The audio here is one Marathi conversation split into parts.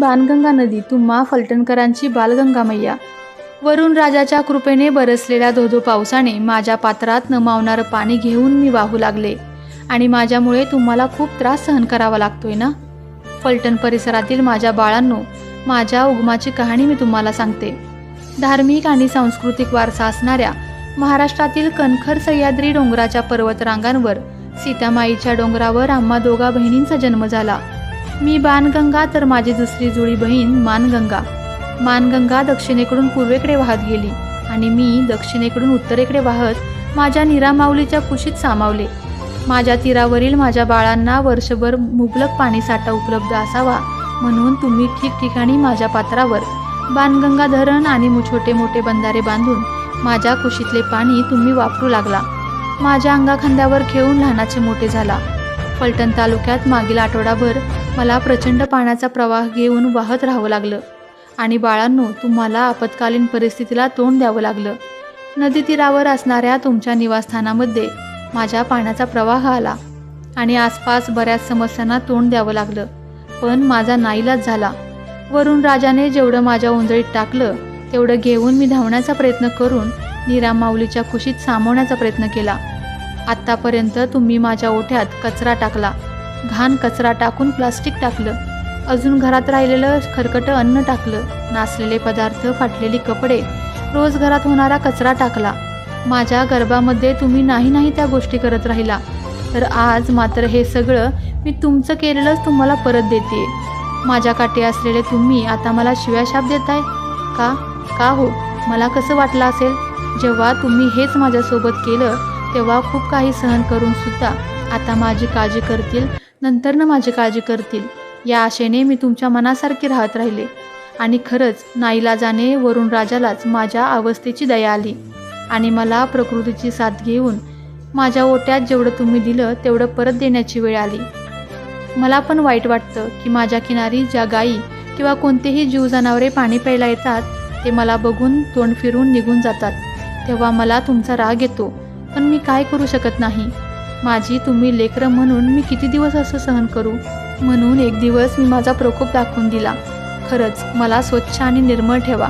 बाणगंगा नदी तुम्हा फलटणकरांची बालगंगा मैया. वरून राजाच्या कृपेने बरसलेल्या धोधो पावसाने माझ्या पात्रात नमावणारं पाणी घेऊन मी वाहू लागले. आणि माझ्यामुळे तुम्हाला खूप त्रास सहन करावा लागतोय ना? फलटण परिसरातील माझ्या बाळांनो माझ्या उगमाची कहाणी मी तुम्हाला सांगते. धार्मिक आणि सांस्कृतिक वारसा असणाऱ्या महाराष्ट्रातील कणखर सह्याद्री डोंगराच्या पर्वतरांगांवर सीतामाईच्या डोंगरावर आम्हा दोघा बहिणींचा जन्म झाला. मी बाणगंगा तर माझी दुसरी जुळी बहीण मानगंगा. मानगंगा दक्षिणेकडून पूर्वेकडे वाहत गेली आणि मी दक्षिणेकडून उत्तरेकडे वाहत माझ्या निरामाऊलीच्या कुशीत सामावले. माझ्या तीरावरील माझ्या बाळांना वर्षभर मुबलक पाणीसाठा उपलब्ध असावा म्हणून तुम्ही ठिकठिकाणी माझ्या पात्रावर बाणगंगा धरण आणि छोटे मोठे बंधारे बांधून माझ्या कुशीतले पाणी तुम्ही वापरू लागला. माझ्या अंगाखांद्यावर खेळून लहानाचे मोठे झाला. फलटण तालुक्यात मागील आठवडाभर मला प्रचंड पाण्याचा प्रवाह घेऊन वाहत राहावं लागलं. आणि बाळांनो तुम्हाला आपत्कालीन परिस्थितीला तोंड द्यावं लागलं. नदी तीरावर असणाऱ्या तुमच्या निवासस्थानामध्ये माझ्या पाण्याचा प्रवाह आला. आणि आसपास बऱ्याच समस्यांना तोंड द्यावं लागलं. पण माझा नाईलाज झाला. वरून राजाने जेवढं माझ्या उंजळीत टाकलं तेवढं घेऊन मी धावण्याचा प्रयत्न करून नीरा माऊलीच्या खुशीत सामावण्याचा प्रयत्न केला. आत्तापर्यंत तुम्ही माझ्या ओठ्यात कचरा टाकला. घाण कचरा टाकून प्लास्टिक टाकलं. अजून घरात राहिलेलं खरकटं अन्न टाकलं. नासलेले पदार्थ फाटलेली कपडे. रोज घरात होणारा कचरा टाकला. माझ्या गर्भामध्ये तुम्ही नाही नाही त्या गोष्टी करत राहिला. तर आज मात्र हे सगळं मी तुमचं केलेलंच तुम्हाला परत देते. माझ्या काठी असलेले तुम्ही आता मला शिव्याशाप देताय? का? का हो? मला कसं वाटलं असेल? जेव्हा तुम्ही हेच माझ्यासोबत केलं तेव्हा खूप काही सहन करून सुद्धा आता माझी काळजी करतील नंतरनं माझी काळजी करतील. या आशेने मी तुमच्या मनासारखी राहत राहिले. आणि खरंच नाईलाजाने वरून राजालाच माझ्या अवस्थेची दया आली. आणि मला प्रकृतीची साथ घेऊन माझ्या ओट्यात जेवढं तुम्ही दिलं तेवढं परत देण्याची वेळ आली. मला पण वाईट वाटतं की माझ्या किनारी ज्या गायी किंवा कोणतेही जीव जनावरे पाणी प्यायला येतात ते मला बघून तोंड फिरून निघून जातात. तेव्हा मला तुमचा राग येतो. पण मी काय करू शकत नाही? माझी तुम्ही लेकरं म्हणून मी किती दिवस असं सहन करू? म्हणून एक दिवस मी माझा प्रकोप दाखवून दिला. खरंच मला स्वच्छ आणि निर्मळ ठेवा.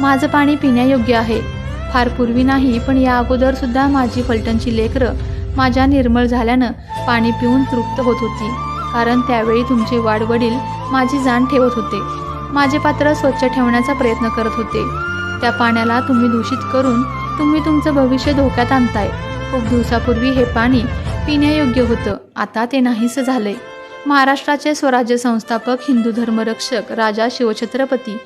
माझं पाणी पिण्यायोग्य आहे. फार पूर्वी नाही पण या अगोदर सुद्धा माझी फलटणची लेकरं माझ्या निर्मळ झाल्यानं पाणी पिऊन तृप्त होत होती. कारण त्यावेळी तुमचे वाडवडील माझी जाण ठेवत होते. माझे पात्र स्वच्छ ठेवण्याचा प्रयत्न करत होते. त्या पाण्याला तुम्ही दूषित करून तुम्ही तुमचं भविष्य धोक्यात आणताय. खूप दिवसापूर्वी हे पाणी पिण्यायोग्य होतं. आता ते नाहीसं झालंय. महाराष्ट्राचे स्वराज्य संस्थापक हिंदू धर्मरक्षक राजा शिवछत्रपती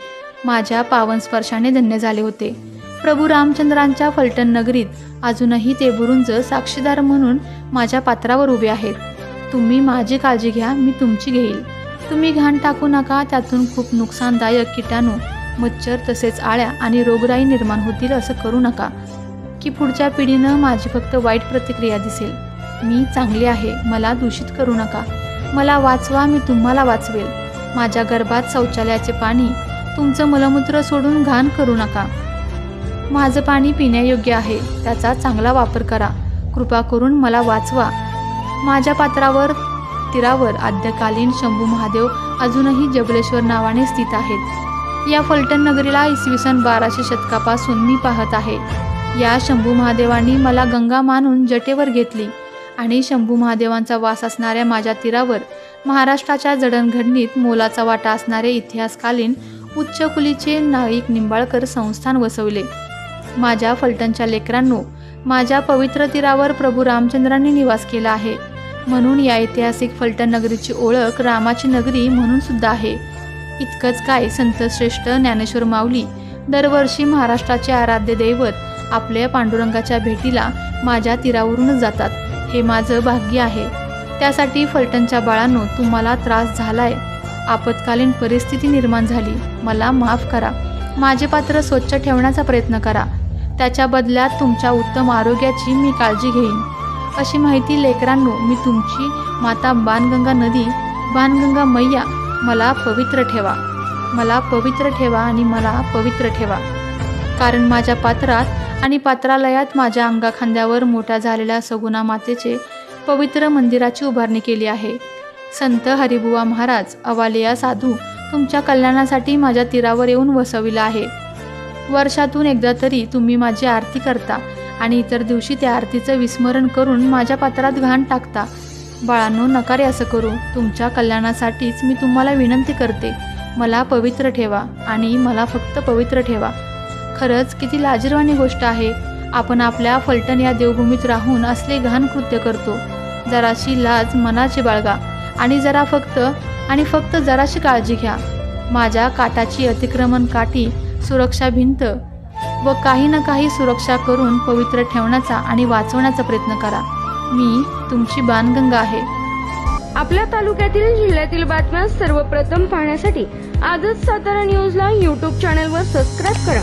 माझ्या पावन स्पर्शाने धन्य झाले होते. प्रभू रामचंद्रांच्या फलटण नगरीत अजूनही ते बुरुंज साक्षीदार म्हणून माझ्या पात्रावर उभे आहेत. तुम्ही माझी काळजी घ्या मी तुमची घेईल. तुम्ही घाण टाकू नका त्यातून खूप नुकसानदायक किटाणू मच्छर तसेच आळ्या आणि रोगराई निर्माण होतील असं करू नका. की पुढच्या पिढीनं माझी फक्त वाईट प्रतिक्रिया दिसेल. मी चांगली आहे मला दूषित करू नका. मला वाचवा मी तुम्हाला वाचवेल. माझ्या गर्भात शौचालयाचे पाणी तुमचं मलमूत्र सोडून घाण करू नका. माझं पाणी पिण्यायोग्य आहे त्याचा चांगला वापर करा. कृपा करून मला वाचवा. माझ्या पात्रावर तीरावर आद्यकालीन शंभू महादेव अजूनही जबलेश्वर नावाने स्थित आहेत. या फलटण नगरीला इसवी सन बाराशे शतकापासून मी पाहत आहे. या शंभू महादेवांनी मला गंगा मानून जटेवर घेतली. आणि शंभू महादेवांचा वास असणाऱ्या माझ्या तीरावर महाराष्ट्राच्या जडणघडणीत मोलाचा वाटा असणारे इतिहासकालीन उच्चकुलीचे नाईक निंबाळकर संस्थान वसवले. माझ्या फलटणच्या लेकरांनो माझ्या पवित्र तीरावर प्रभू रामचंद्रांनी निवास केला आहे. म्हणून या ऐतिहासिक फलटण नगरीची ओळख रामाची नगरी म्हणून सुद्धा आहे. इतकंच काय संतश्रेष्ठ ज्ञानेश्वर माऊली दरवर्षी महाराष्ट्राचे आराध्य दैवत आपल्या पांडुरंगाच्या भेटीला माझ्या तीरावरूनच जातात. हे माझं भाग्य आहे. त्यासाठी फलटणच्या बाळांनो तुम्हाला त्रास झालाय. आपत्कालीन परिस्थिती निर्माण झाली. मला माफ करा. माझे पात्र स्वच्छ ठेवण्याचा प्रयत्न करा. त्याच्या बदल्यात तुमच्या उत्तम आरोग्याची मी काळजी घेईन. अशी माहिती लेकरांनो मी तुमची माता बाणगंगा नदी बाणगंगा मैया मला पवित्र ठेवा. मला पवित्र ठेवा आणि मला पवित्र ठेवा. कारण माझ्या पात्रात आणि पात्रालयात माझ्या अंगाखांद्यावर मोठ्या झालेल्या सगुणा मातेचे पवित्र मंदिराची उभारणी केली आहे. संत हरिबुवा महाराज अवालिया साधू तुमच्या कल्याणासाठी माझ्या तीरावर येऊन वसविला आहे. वर्षातून एकदा तरी तुम्ही माझी आरती करता आणि इतर दिवशी त्या आरतीचं विस्मरण करून माझ्या पात्रात घाण टाकता. बाळांनो नकारे असं करू. तुमच्या कल्याणासाठीच मी तुम्हाला विनंती करते. मला पवित्र ठेवा आणि मला फक्त पवित्र ठेवा. खरंच किती लाजीरवाणी गोष्ट आहे. आपण आपल्या फलटण या देवभूमीत राहून असले घाण कृत्य करतो. जराशी लाज मनाची बाळगा. आणि जरा फक्त आणि फक्त जराशी काळजी घ्या. माझ्या काटाची अतिक्रमण काठी सुरक्षा भिंत व काही ना काही सुरक्षा करून पवित्र ठेवण्याचा आणि वाचवण्याचा प्रयत्न करा. मी तुमची बाणगंगा आहे. आपल्या तालुक्यातील जिल्ह्यातील बातम्या सर्वप्रथम पाहण्यासाठी आजच सातारा न्यूजला यूट्यूब चॅनलवर सबस्क्राईब करा.